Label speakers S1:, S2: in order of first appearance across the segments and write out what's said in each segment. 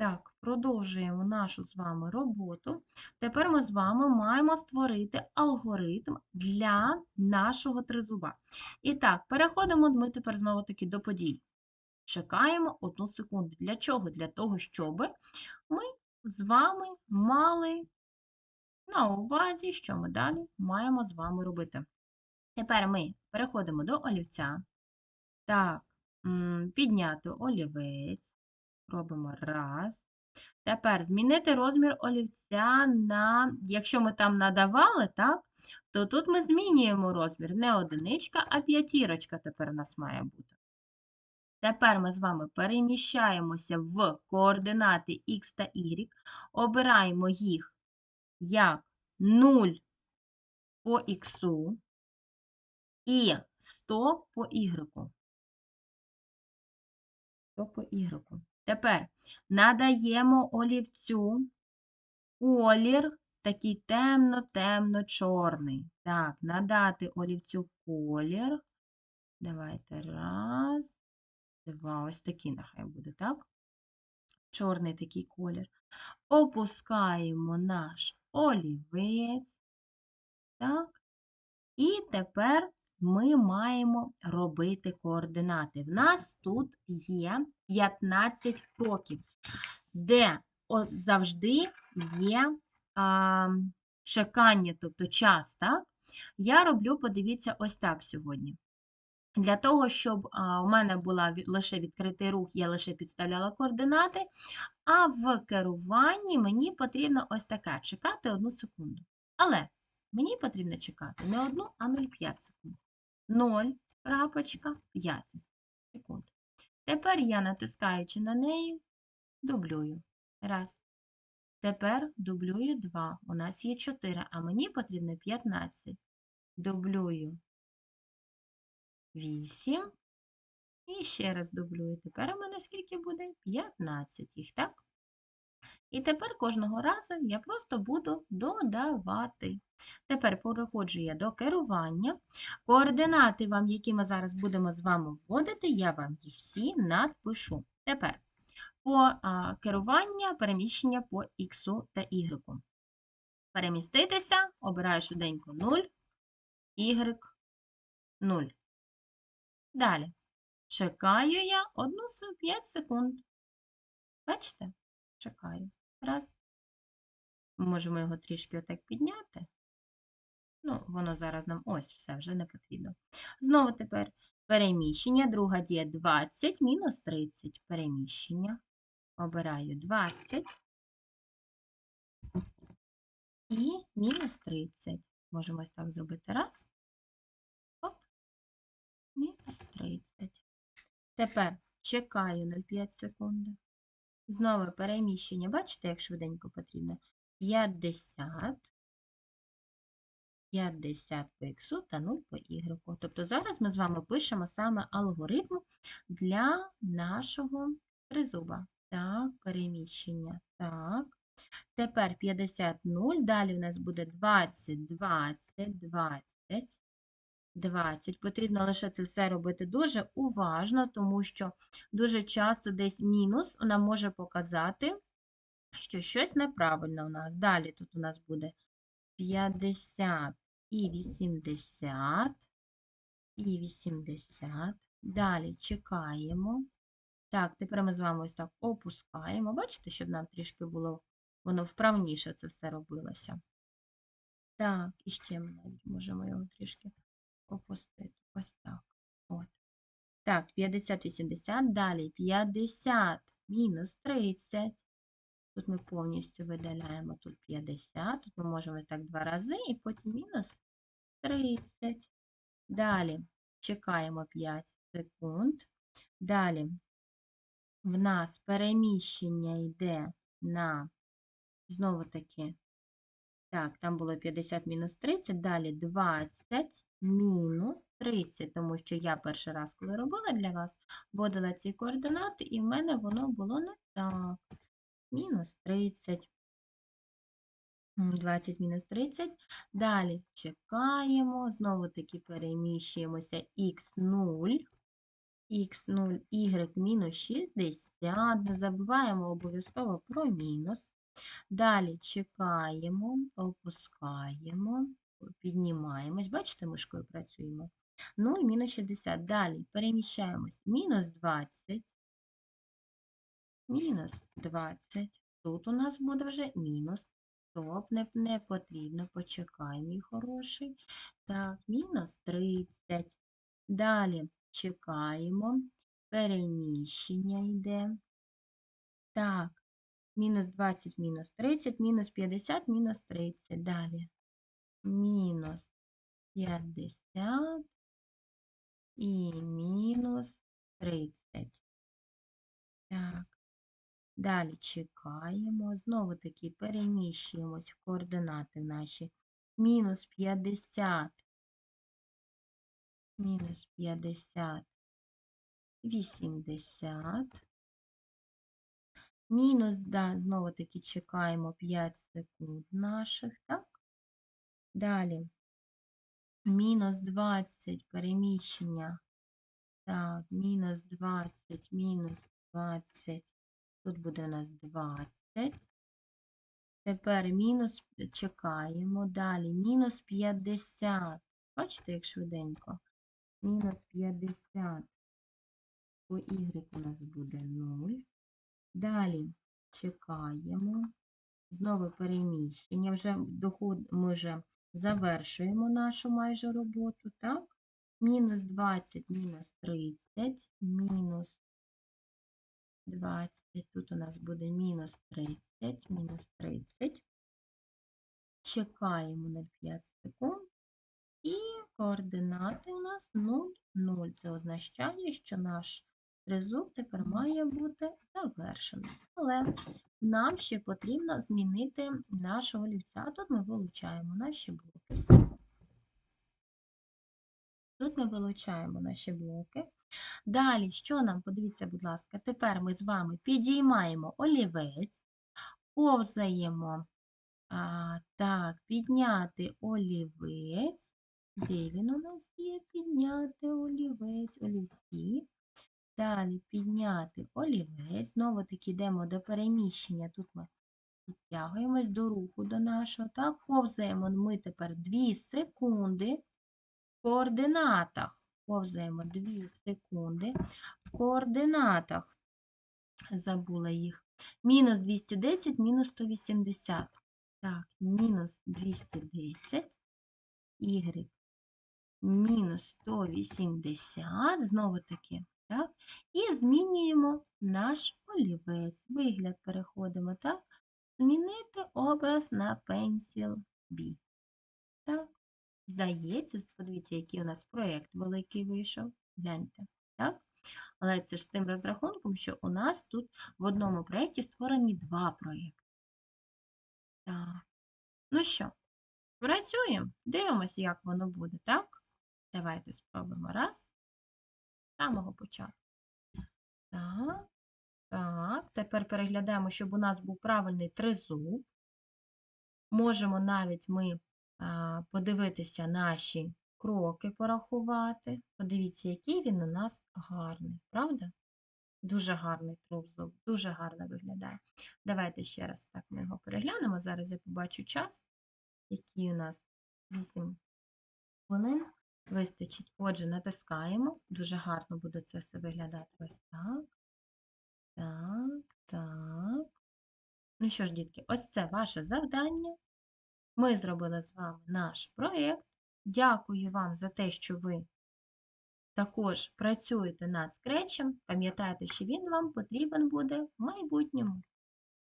S1: Так, продовжуємо нашу з вами роботу. Тепер ми з вами маємо створити алгоритм для нашого тризуба. І так, переходимо ми тепер знову-таки до подій. Чекаємо одну секунду. Для чого? Для того, щоб ми з вами мали на увазі, що ми далі маємо з вами робити. Тепер ми переходимо до олівця. Так, підняти олівець. Робимо раз. Тепер змінити розмір олівця на, якщо ми там надавали, так, то тут ми змінюємо розмір. Не одиничка, а п'ятірочка тепер у нас має бути. Тепер ми з вами переміщаємося в координати Х та Y, обираємо їх як 0 по Х і 100 по Y. 100 по Y. Тепер надаємо олівцю колір такий темно-темно-чорний. Так, надати олівцю колір. Давайте раз, два. Ось такий нехай буде, так? Чорний такий колір. Опускаємо наш олівець. Так. І тепер ми маємо робити координати. В нас тут є 15 кроків, де завжди є а, чекання, тобто час. Так? Я роблю, подивіться, ось так сьогодні. Для того, щоб у мене була лише відкритий рух, я лише підставляла координати, а в керуванні мені потрібно ось таке чекати одну секунду. Але мені потрібно чекати не одну, а 0,5 секунд. 0, крапочка, 5 секунд. Тепер я, натискаючи на неї, дублюю. Раз. Тепер дублюю 2. У нас є 4, а мені потрібно 15. Дублюю 8. І ще раз дублюю. Тепер у мене скільки буде? 15 їх, так? І тепер кожного разу я просто буду додавати. Тепер переходжу я до керування. Координати, вам, які ми зараз будемо з вами вводити, я вам їх всі надпишу. Тепер по керування переміщення по Х та Y. Переміститися, обираю швиденько 0, Y 0. Далі. Чекаю я 1 5 секунд. Бачите? Чекаю. Раз. Можемо його трішки отак підняти. Ну, воно зараз нам ось все вже не потрібно. Знову тепер переміщення. Друга дія 20 мінус 30. Переміщення. Обираю 20 і мінус 30. Можемо ось так зробити. Раз. Оп. Мінус 30. Тепер чекаю 0,5 секунди. Знову переміщення. Бачите, як швиденько потрібно? 50. 50 по х та 0 по y. Тобто зараз ми з вами пишемо саме алгоритм для нашого тризуба. Так, переміщення. Так. Тепер 50, 0. Далі у нас буде 20, 20, 20, 20. Потрібно лише це все робити дуже уважно, тому що дуже часто десь мінус нам може показати, що щось неправильно у нас. Далі тут у нас буде 50 і 80, і 80. Далі чекаємо. Так, тепер ми з вами ось так опускаємо. Бачите, щоб нам трішки було, воно вправніше це все робилося. Так, і ще ми можемо його трішки опустити. Ось так. От. Так, 50, 80, далі 50 мінус 30. Тут ми повністю видаляємо тут 50, тут ми можемо так два рази, і потім мінус 30. Далі чекаємо 5 секунд. Далі в нас переміщення йде на, знову таки, так, там було 50 мінус 30, далі 20 мінус 30, тому що я перший раз, коли робила для вас, вводила ці координати, і в мене воно було не так. Мінус 30. 20 мінус 30. Далі чекаємо, знову таки переміщуємося х0. х0, y мінус 60. Не забуваємо обов'язково про мінус. Далі чекаємо, опускаємо, піднімаємось. Бачите, мишкою працюємо. 0, мінус 60. Далі переміщаємось. Мінус 20. Мінус 20. Тут у нас буде вже мінус. Стоп, не, не потрібно. Почекай, мій хороший. Так, мінус 30. Далі чекаємо. Переміщення йде. Так, мінус 20, мінус 30, мінус 50, мінус 30. Далі. Мінус 50 і мінус 30. Так. Далі чекаємо. Знову таки переміщуємось в координати наші. Мінус 50, мінус 50, 80. Мінус, да, знову таки чекаємо 5 секунд наших, так? Далі. Мінус 20 переміщення. Так, мінус 20, мінус 20. Тут буде у нас 20. Тепер мінус чекаємо. Далі мінус 50. Бачите, як швиденько? Мінус 50. По y у нас буде 0. Далі чекаємо. Знову переміщення. Вже доход, ми вже завершуємо нашу майже роботу, так? Мінус 20, мінус 30, мінус 20. Тут у нас буде мінус 30, мінус 30. Чекаємо 0,5 секунд. І координати у нас 0, 0. Це означає, що наш тризуб тепер має бути завершений. Але нам ще потрібно змінити нашого олівця. Тут ми вилучаємо наші блоки. Тут ми вилучаємо наші блоки. Далі, що нам, подивіться, будь ласка, тепер ми з вами підіймаємо олівець, ковзаємо, а, так, підняти олівець. Де він у нас є? Підняти олівець, олівці. Далі підняти олівець. Знову таки йдемо до переміщення. Тут ми підтягуємось до руху до нашого. Так, ковзаємо ми тепер 2 секунди в координатах. Ковзаємо 2 секунди. В координатах забула їх. Мінус 210, мінус 180. Так, мінус 210, y, мінус 180, знову таки, так? І змінюємо наш олівець. Вигляд переходимо, так? Змінити образ на Pencil B. Так. Здається, подивіться, який у нас проєкт великий вийшов. Гляньте, так? Але це ж з тим розрахунком, що у нас тут в одному проєкті створені два проєкти. Так. Ну що, працюємо, дивимося, як воно буде, так? Давайте спробуємо раз. Самого початку. Так, так. Тепер переглядаємо, щоб у нас був правильний тризуб. Можемо навіть ми подивитися наші кроки, порахувати. Подивіться, який він у нас гарний, правда? Дуже гарний трубзуб, дуже гарно виглядає. Давайте ще раз так ми його переглянемо. Зараз я побачу час, який у нас 8 хвилин. Вистачить. Отже, натискаємо. Дуже гарно буде це все виглядати ось так. Так, так. Ну що ж, дітки, ось це ваше завдання. Ми зробили з вами наш проєкт. Дякую вам за те, що ви також працюєте над скретчем. Пам'ятайте, що він вам потрібен буде в майбутньому,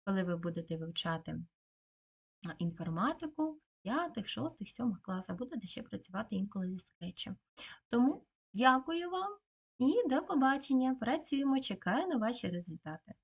S1: коли ви будете вивчати інформатику 5, 6, 7 класах, будете ще працювати інколи зі скетчем. Тому дякую вам і до побачення! Працюємо, чекаю на ваші результати.